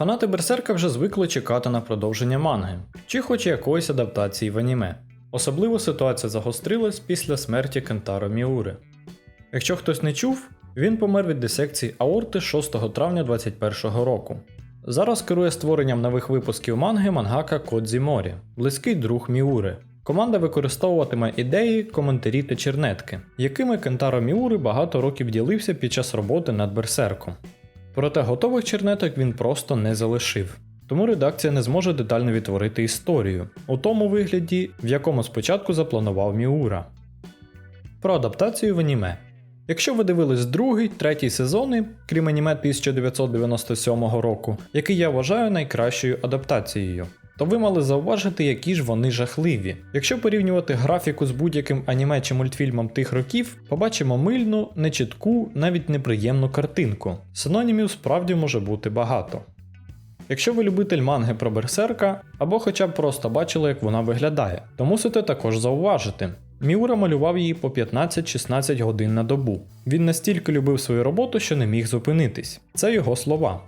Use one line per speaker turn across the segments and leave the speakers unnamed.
Фанати Берсерка вже звикли чекати на продовження манги, чи хоч якоїсь адаптації в аніме. Особливо ситуація загострилась після смерті Кентаро Міури. Якщо хтось не чув, він помер від дисекції аорти 6 травня 2021 року. Зараз керує створенням нових випусків манги мангака Кодзі Морі, близький друг Міури. Команда використовуватиме ідеї, коментарі та чернетки, якими Кентаро Міури багато років ділився під час роботи над Берсерком. Проте готових чернеток він просто не залишив. Тому редакція не зможе детально відтворити історію у тому вигляді, в якому спочатку запланував Міура. Про адаптацію в аніме. Якщо ви дивились другий, третій сезони, крім аніме 1997 року, який я вважаю найкращою адаптацією, то ви мали зауважити, які ж вони жахливі. Якщо порівнювати графіку з будь-яким аніме чи мультфільмом тих років, побачимо мильну, нечітку, навіть неприємну картинку. Синонімів справді може бути багато. Якщо ви любитель манги про берсерка, або хоча б просто бачили, як вона виглядає, то мусите також зауважити. Міура малював її по 15-16 годин на добу. Він настільки любив свою роботу, що не міг зупинитись. Це його слова.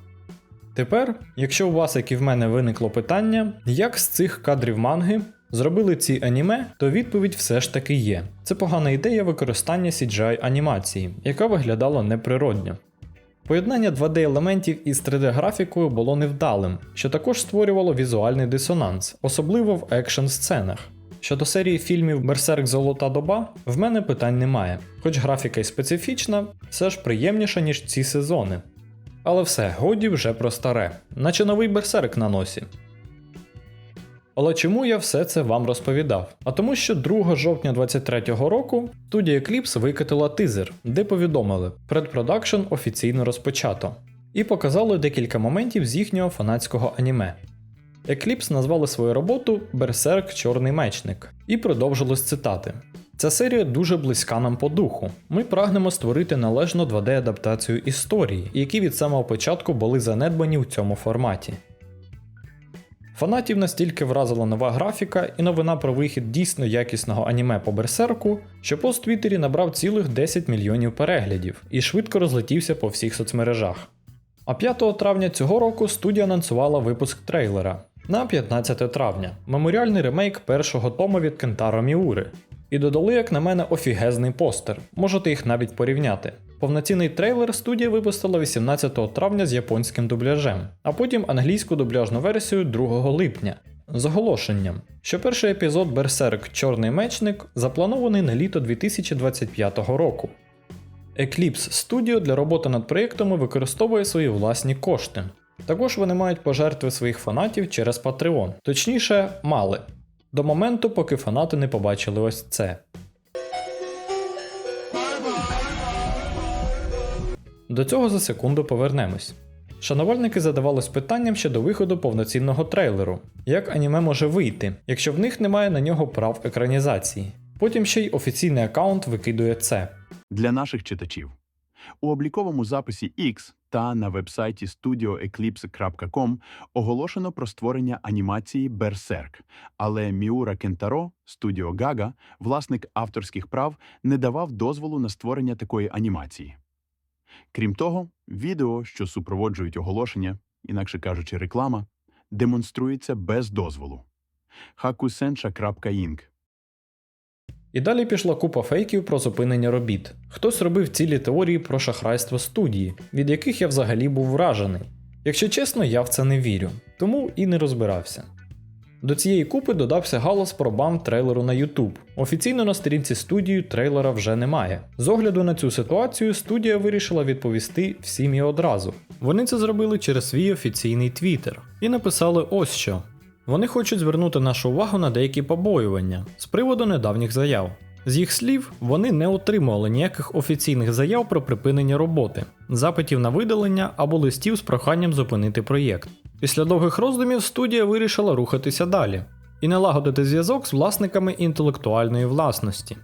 Тепер, якщо у вас, як і в мене, виникло питання, як з цих кадрів манги зробили ці аніме, то відповідь все ж таки є. Це погана ідея використання CGI анімації, яка виглядала неприродньо. Поєднання 2D-елементів із 3D-графікою було невдалим, що також створювало візуальний дисонанс, особливо в екшн сценах. Щодо серії фільмів Берсерк Золота доба, в мене питань немає, хоч графіка й специфічна, все ж приємніша, ніж ці сезони. Але все, годі вже про старе, наче новий берсерк на носі. Але чому я все це вам розповідав? А тому, що 2 жовтня 2023 року студія Eclipse викатила тизер, де повідомили, предпродакшн офіційно розпочато, і показали декілька моментів з їхнього фанатського аніме. Eclipse назвали свою роботу Берсерк Чорний мечник і продовжили з цитати. Ця серія дуже близька нам по духу. Ми прагнемо створити належну 2D-адаптацію історії, які від самого початку були занедбані у цьому форматі. Фанатів настільки вразила нова графіка і новина про вихід дійсно якісного аніме по берсерку, що пост в Твіттері набрав цілих 10 мільйонів переглядів і швидко розлетівся по всіх соцмережах. А 5 травня цього року студія анонсувала випуск трейлера на 15 травня меморіальний ремейк першого тому від Кентаро Міури. І додали, як на мене, офігезний постер, можете їх навіть порівняти. Повноцінний трейлер студія випустила 18 травня з японським дубляжем, а потім англійську дубляжну версію 2 липня. З оголошенням, що перший епізод Берсерк Чорний мечник запланований на літо 2025 року. Eclipse Studio для роботи над проєктами використовує свої власні кошти. Також вони мають пожертви своїх фанатів через Patreon, точніше, мали. До моменту, поки фанати не побачили ось це. До цього за секунду повернемось. Шанувальники задавались питанням щодо виходу повноцінного трейлеру, як аніме може вийти, якщо в них немає на нього прав екранізації. Потім ще й офіційний аккаунт викидує це.
для наших читачів. У обліковому записі X та на вебсайті studioeclipse.com оголошено про створення анімації Берсерк, але Міура Кентаро, студіо Гага, власник авторських прав, не давав дозволу на створення такої анімації. Крім того, відео, що супроводжують оголошення, інакше кажучи, реклама, демонструється без дозволу. hakusensha.inc
І далі пішла купа фейків про зупинення робіт. Хтось робив цілі теорії про шахрайство студії, від яких я взагалі був вражений. Якщо чесно, я в це не вірю, тому і не розбирався. До цієї купи додався галас про бан трейлеру на YouTube. Офіційно на сторінці студії трейлера вже немає. З огляду на цю ситуацію студія вирішила відповісти всім і одразу. Вони це зробили через свій офіційний твіттер і написали ось що. Вони хочуть звернути нашу увагу на деякі побоювання з приводу недавніх заяв. З їх слів, вони не отримували ніяких офіційних заяв про припинення роботи, запитів на видалення або листів з проханням зупинити проєкт. Після довгих роздумів студія вирішила рухатися далі і налагодити зв'язок з власниками інтелектуальної власності.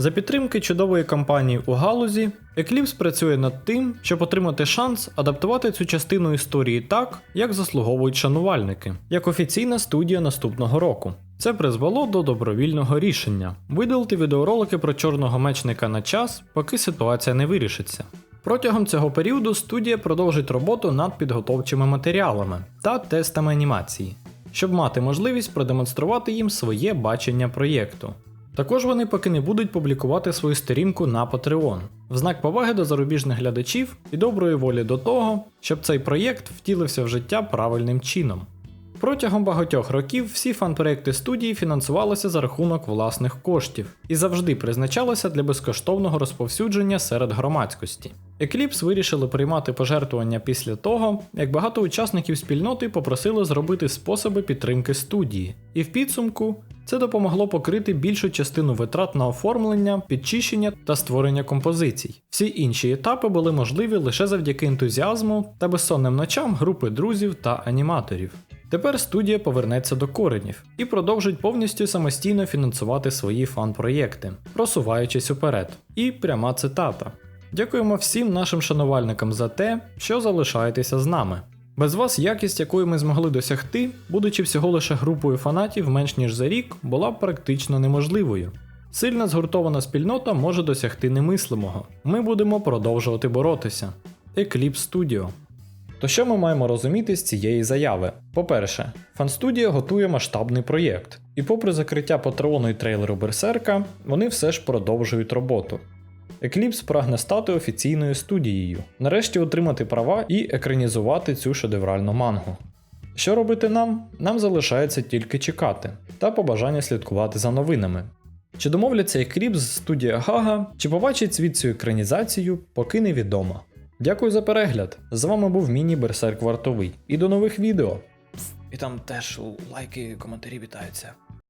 За підтримки чудової компанії у галузі, Eclipse працює над тим, щоб отримати шанс адаптувати цю частину історії так, як заслуговують шанувальники, як офіційна студія наступного року. Це призвело до добровільного рішення видалити відеоролики про чорного мечника на час, поки ситуація не вирішиться. Протягом цього періоду студія продовжить роботу над підготовчими матеріалами та тестами анімації, щоб мати можливість продемонструвати їм своє бачення проєкту. Також вони поки не будуть публікувати свою сторінку на Patreon, в знак поваги до зарубіжних глядачів і доброї волі до того, щоб цей проєкт втілився в життя правильним чином. Протягом багатьох років всі фан-проекти студії фінансувалися за рахунок власних коштів і завжди призначалися для безкоштовного розповсюдження серед громадськості. Eclipse вирішили приймати пожертвування після того, як багато учасників спільноти попросили зробити способи підтримки студії, і в підсумку це допомогло покрити більшу частину витрат на оформлення, підчищення та створення композицій. Всі інші етапи були можливі лише завдяки ентузіазму та безсонним ночам групи друзів та аніматорів. Тепер студія повернеться до коренів і продовжить повністю самостійно фінансувати свої фан-проєкти, просуваючись уперед. І пряма цитата. Дякуємо всім нашим шанувальникам за те, що залишаєтеся з нами. Без вас якість, якої ми змогли досягти, будучи всього лише групою фанатів менш ніж за рік, була практично неможливою. Сильна згуртована спільнота може досягти немислимого. Ми будемо продовжувати боротися. Eclipse Studio то що ми маємо розуміти з цієї заяви? По-перше, фанстудія готує масштабний проєкт, і попри закриття патреону і трейлеру Берсерка, вони все ж продовжують роботу. Eclipse прагне стати офіційною студією, нарешті отримати права і екранізувати цю шедевральну мангу. Що робити нам? Нам залишається тільки чекати та побажання слідкувати за новинами. Чи домовляться Eclipse з студія Гага, чи побачить світ цю екранізацію, поки невідомо. Дякую за перегляд. З вами був Міні Берсерк Вартовий. І до нових відео. І там теж лайки, коментарі вітаються.